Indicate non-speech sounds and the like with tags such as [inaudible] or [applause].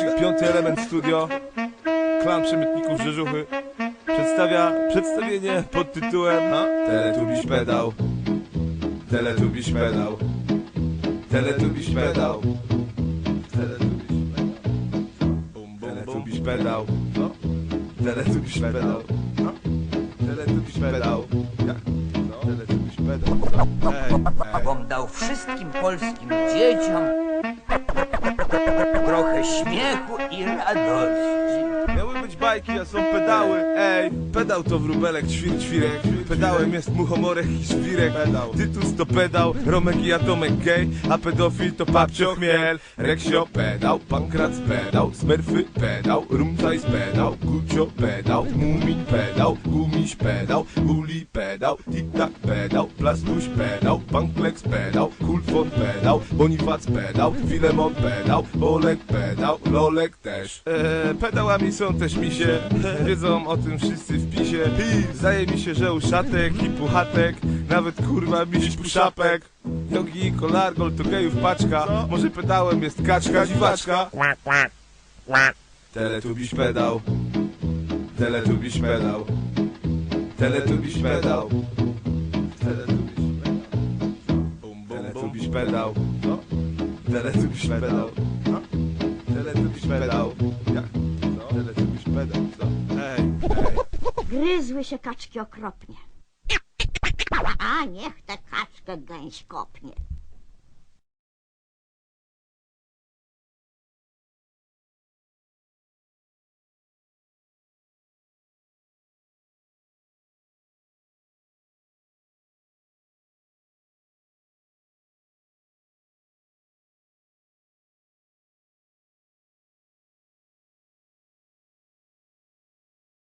Piąty element studio, klan przemytników Rzeżuchy, przedstawia przedstawienie pod tytułem no, Teletubiś pedał, Teletubiś pedał, Teletubiś pedał, Teletubiś pedał, Teletubiś pedał, Teletubiś pedał, Teletubiś pedał, ej. Bom dał wszystkim polskim dzieciom śmiechu i radości. Miały być bajki, a są pedały, ej Pedał to wróbelek, ćwir, ćwirek. Pedałem jest muchomorek i żwirek. Tytus to pedał, Romek i Atomek gej A pedofil to papcio chmiel Reksio pedał, Pankrac pedał Smurfy pedał, Rumcajs pedał Gucio pedał, Mumin pedał Pedał, Guli pedał Titak pedał, Plastuś pedał Pankleks pedał, Kulfon pedał Bonifac pedał, Filemon pedał Olek pedał, Lolek też. Eee, Pedałami są też misie [laughs] Wiedzą o tym wszyscy w pisie. I zdaje mi się, że uszatek i puchatek Nawet kurwa miś puszapek. Jogi i kolargol to gejów paczka. Może pedałem jest kaczka, dziwaczka. Teletubiś pedał. Teletubiś pedał Teletubiś pedał. Teletubiś pedał. Teletubiś pedał. Teletubiś pedał. Teletubiś pedał. Gryzły się kaczki okropnie. A niech tę kaczkę gęś kopnie.